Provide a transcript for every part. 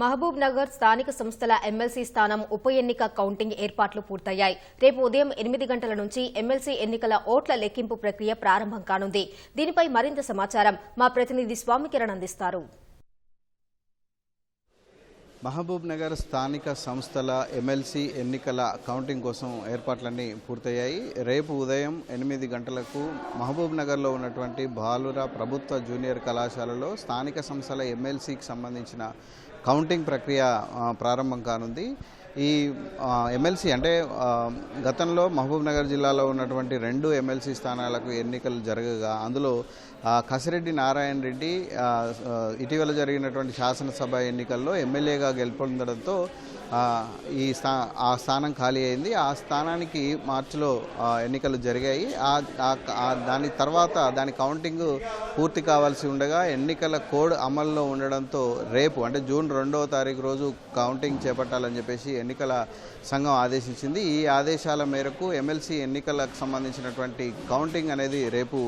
మహబూబ్ నగర్ స్థానిక సంస్థల ఎమ్మెల్సీ స్థానం ఉప ఎన్నిక కౌంటింగ్ ఏర్పాట్లు పూర్తయ్యాయి. రేపు ఉదయం ఎనిమిది గంటల నుంచి ఎమ్మెల్సీ ఎన్నికల ఓట్ల లెక్కింపు ప్రక్రియ ప్రారంభం కానుంది. దీనిపై మరింత సమాచారం మా ప్రతినిధి స్వామికిరణ్ అందిస్తారు. మహబూబ్ నగర్ స్థానిక సంస్థల ఎమ్మెల్సీ ఎన్నికల కౌంటింగ్ కోసం ఏర్పాట్లన్నీ పూర్తయ్యాయి. రేపు ఉదయం ఎనిమిది గంటలకు మహబూబ్ నగర్లో ఉన్నటువంటి బాలుర ప్రభుత్వ జూనియర్ కళాశాలలో స్థానిక సంస్థల ఎమ్మెల్సీకి సంబంధించిన కౌంటింగ్ ప్రక్రియ ప్రారంభం కానుంది. ఈ ఎమ్మెల్సీ అంటే గతంలో మహబూబ్నగర్ జిల్లాలో ఉన్నటువంటి రెండు ఎమ్మెల్సీ స్థానాలకు ఎన్నికలు జరగగా అందులో కసిరెడ్డి నారాయణ రెడ్డి ఇటీవల జరిగినటువంటి శాసనసభ ఎన్నికల్లో ఎమ్మెల్యేగా గెలుపొందడంతో ఈ స్థా ఆ స్థానం ఖాళీ అయింది. ఆ స్థానానికి మార్చిలో ఎన్నికలు జరిగాయి. దాని తర్వాత దాని కౌంటింగ్ పూర్తి కావాల్సి ఉండగా ఎన్నికల కోడ్ అమల్లో ఉండడంతో రేపు అంటే జూన్ రెండవ తారీఖు రోజు కౌంటింగ్ చేపట్టాలని చెప్పేసి ఎన్నికల సంఘం ఆదేశించింది. ఈ ఆదేశాల మేరకు ఎమ్మెల్సీ ఎన్నికలకు సంబంధించినటువంటి కౌంటింగ్ అనేది రేపు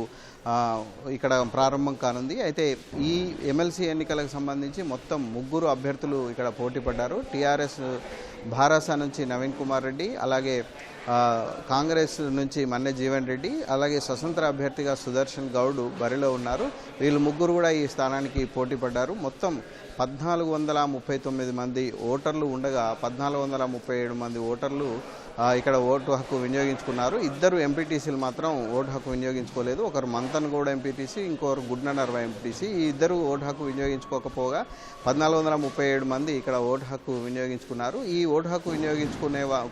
ఇక్కడ ప్రారంభం కానుంది. అయితే ఈ ఎమ్మెల్సీ ఎన్నికలకు సంబంధించి మొత్తం ముగ్గురు అభ్యర్థులు ఇక్కడ పోటీ పడ్డారు. టీఆర్ఎస్ భారాస నుంచి నవీన్ కుమార్ రెడ్డి అలాగే కాంగ్రెస్ నుంచి మన్నె జీవన్ రెడ్డి అలాగే స్వతంత్ర అభ్యర్థిగా సుదర్శన్ గౌడ్ బరిలో ఉన్నారు. వీళ్ళు ముగ్గురు కూడా ఈ స్థానానికి పోటీ పడ్డారు. మొత్తం పద్నాలుగు వందల ముప్పై తొమ్మిది మంది ఓటర్లు ఉండగా పద్నాలుగు వందల ముప్పై ఏడు మంది ఓటర్లు ఇక్కడ ఓటు హక్కు వినియోగించుకున్నారు. ఇద్దరు ఎంపీటీసీలు మాత్రం ఓటు హక్కు వినియోగించుకోలేదు. ఒకరు మంతన్గూడ ఎంపీటీసీ ఇంకొకరు గుడ్ననర్వ ఎంపీటీసీ. ఈ ఇద్దరు ఓటు హక్కు వినియోగించుకోకపోగా పద్నాలుగు వందల ముప్పై ఏడు మంది ఇక్కడ ఓటు హక్కు వినియోగించుకున్నారు. ఈ ఓటు హక్కు వినియోగించుకునే వా-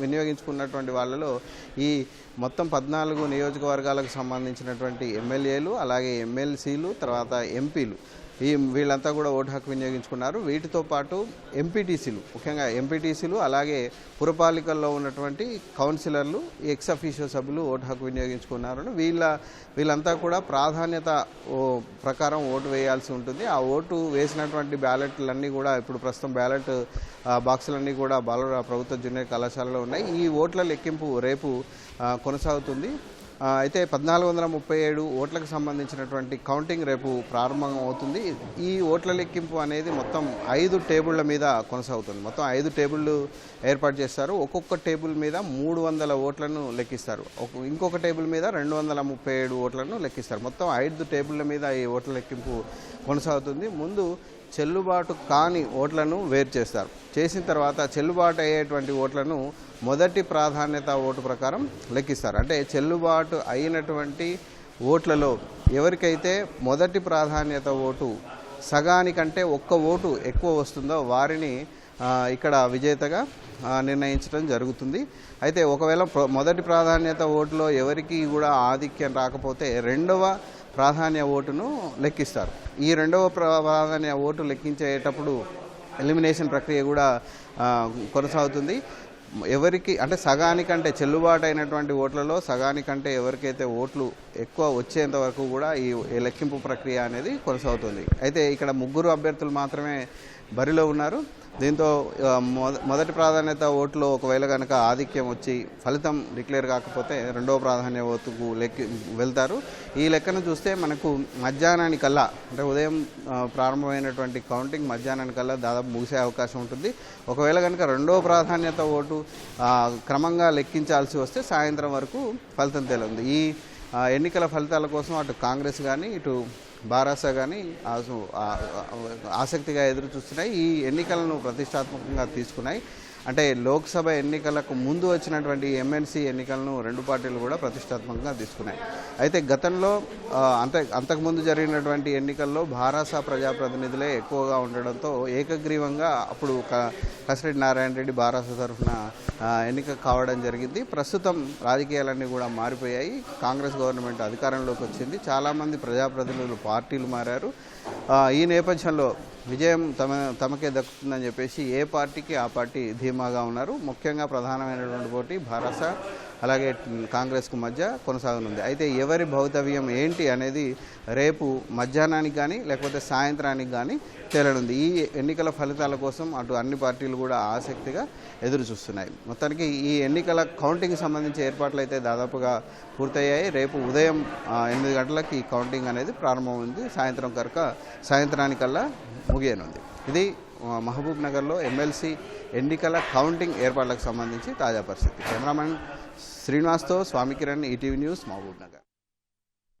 వినియోగించుకున్నటువంటి వాళ్ళలో ఈ మొత్తం పద్నాలుగు నియోజకవర్గాలకు సంబంధించినటువంటి ఎమ్మెల్యేలు అలాగే ఎమ్మెల్సీలు తర్వాత ఎంపీలు. ఈ వీళ్ళంతా కూడా ఓటు హక్కు వినియోగించుకున్నారు. వీటితో పాటు ఎంపీటీసీలు ముఖ్యంగా ఎంపీటీసీలు అలాగే పురపాలికల్లో ఉన్నటువంటి కౌన్సిలర్లు ఎక్స్ అఫీషియో సభ్యులు ఓటు హక్కు వినియోగించుకున్నారు వీళ్ళ వీళ్ళంతా కూడా ప్రాధాన్యత ఓ ప్రకారం ఓటు వేయాల్సి ఉంటుంది. ఆ ఓటు వేసినటువంటి బ్యాలెట్లన్నీ కూడా ఇప్పుడు ప్రస్తుతం బ్యాలెట్ బాక్సులన్నీ కూడా బాల ప్రభుత్వ జూనియర్ కళాశాలలో ఉన్నాయి. ఈ ఓట్ల లెక్కింపు రేపు కొనసాగుతుంది. అయితే పద్నాలుగు వందల ముప్పై ఏడు ఓట్లకు సంబంధించినటువంటి కౌంటింగ్ రేపు ప్రారంభం అవుతుంది. ఈ ఓట్ల లెక్కింపు అనేది మొత్తం ఐదు టేబుళ్ళ మీద కొనసాగుతుంది. మొత్తం ఐదు టేబుళ్ళు ఏర్పాటు చేస్తారు. ఒక్కొక్క టేబుల్ మీద మూడు వందల ఓట్లను లెక్కిస్తారు. ఇంకొక టేబుల్ మీద రెండు వందల ముప్పై ఏడు ఓట్లను లెక్కిస్తారు. మొత్తం ఐదు టేబుళ్ళ మీద ఈ ఓట్ల లెక్కింపు కొనసాగుతుంది. ముందు చెల్లుబాటు కాని ఓట్లను వేరు చేస్తారు. చేసిన తర్వాత చెల్లుబాటు అయ్యేటువంటి ఓట్లను మొదటి ప్రాధాన్యత ఓటు ప్రకారం లెక్కిస్తారు. అంటే చెల్లుబాటు అయినటువంటి ఓట్లలో ఎవరికైతే మొదటి ప్రాధాన్యత ఓటు సగానికంటే ఒక్క ఓటు ఎక్కువ వస్తుందో వారిని ఇక్కడ విజేతగా నిర్ణయించడం జరుగుతుంది. అయితే ఒకవేళ మొదటి ప్రాధాన్యత ఓటులో ఎవరికి కూడా ఆధిక్యం రాకపోతే రెండవ ప్రాధాన్య ఓటును లెక్కిస్తారు. ఈ రెండవ ప్రాధాన్య ఓటు లెక్కించేటప్పుడు ఎలిమినేషన్ ప్రక్రియ కూడా కొనసాగుతుంది. ఎవరికి అంటే సగానికంటే చెల్లుబాటు అయినటువంటి ఓట్లలో సగానికంటే ఎవరికైతే ఓట్లు ఎక్కువ వచ్చేంత వరకు కూడా ఈ లెక్కింపు ప్రక్రియ అనేది కొనసాగుతుంది. అయితే ఇక్కడ ముగ్గురు అభ్యర్థులు మాత్రమే బరిలో ఉన్నారు. దీంతో మొదటి ప్రాధాన్యత ఓట్లో ఒకవేళ కనుక ఆధిక్యం వచ్చి ఫలితం డిక్లేర్ కాకపోతే రెండవ ప్రాధాన్య ఓటుకు లెక్కి వెళ్తారు. ఈ లెక్కను చూస్తే మనకు మధ్యాహ్నానికల్లా అంటే ఉదయం ప్రారంభమైనటువంటి కౌంటింగ్ మధ్యాహ్నానికల్లా దాదాపు ముగిసే అవకాశం ఉంటుంది. ఒకవేళ కనుక రెండవ ప్రాధాన్యత ఓటు క్రమంగా లెక్కించాల్సి వస్తే సాయంత్రం వరకు ఫలితం తేలింది ఈ ఎన్నికల ఫలితాల కోసం అటు కాంగ్రెస్ కానీ ఇటు బారాస కానీ ఆసక్తిగా ఎదురు చూస్తున్నాయి ఈ ఎన్నికలను ప్రతిష్టాత్మకంగా తీసుకున్నాయి. అంటే లోక్సభ ఎన్నికలకు ముందు వచ్చినటువంటి ఎమ్మెల్సీ ఎన్నికలను రెండు పార్టీలు కూడా ప్రతిష్టాత్మకంగా తీసుకున్నాయి. అయితే గతంలో అంత అంతకుముందు జరిగినటువంటి ఎన్నికల్లో భారాస ప్రజాప్రతినిధులే ఎక్కువగా ఉండడంతో ఏకగ్రీవంగా అప్పుడు క- కసిరెడ్డి నారాయణ రెడ్డి బారాస తరఫున ఎన్నిక కావడం జరిగింది. ప్రస్తుతం రాజకీయాలన్నీ కూడా మారిపోయాయి. కాంగ్రెస్ గవర్నమెంట్ అధికారంలోకి వచ్చింది. చాలామంది ప్రజాప్రతినిధులు పార్టీలు మారారు. ఈ నేపథ్యంలో విజయం తమ తమకే దక్కుతుందని చెప్పేసి ఏ పార్టీకి ఆ పార్టీ ధీమాగా ఉన్నారు. ముఖ్యంగా ప్రధానమైనటువంటి పోటీ భారస అలాగే కాంగ్రెస్కు మధ్య కొనసాగనుంది. అయితే ఎవరి భౌతవ్యం ఏంటి అనేది రేపు మధ్యాహ్నానికి కానీ లేకపోతే సాయంత్రానికి కానీ తేలనుంది. ఈ ఎన్నికల ఫలితాల కోసం అటు అన్ని పార్టీలు కూడా ఆసక్తిగా ఎదురు చూస్తున్నాయి మొత్తానికి ఈ ఎన్నికల కౌంటింగ్ సంబంధించి ఏర్పాట్లు అయితే దాదాపుగా పూర్తయ్యాయి. రేపు ఉదయం ఎనిమిది గంటలకు ఈ కౌంటింగ్ అనేది ప్రారంభమైంది. సాయంత్రం కనుక సాయంత్రానికల్లా ముగియనుంది. ఇది మహబూబ్ నగర్లో ఎమ్మెల్సీ ఎన్నికల కౌంటింగ్ ఏర్పాట్లకు సంబంధించి తాజా పరిస్థితి. కెమెరామెన్ శ్రీనివాస్తో స్వామి కిరణ్ ఈటీవీ న్యూస్ మహబూబ్ నగర్.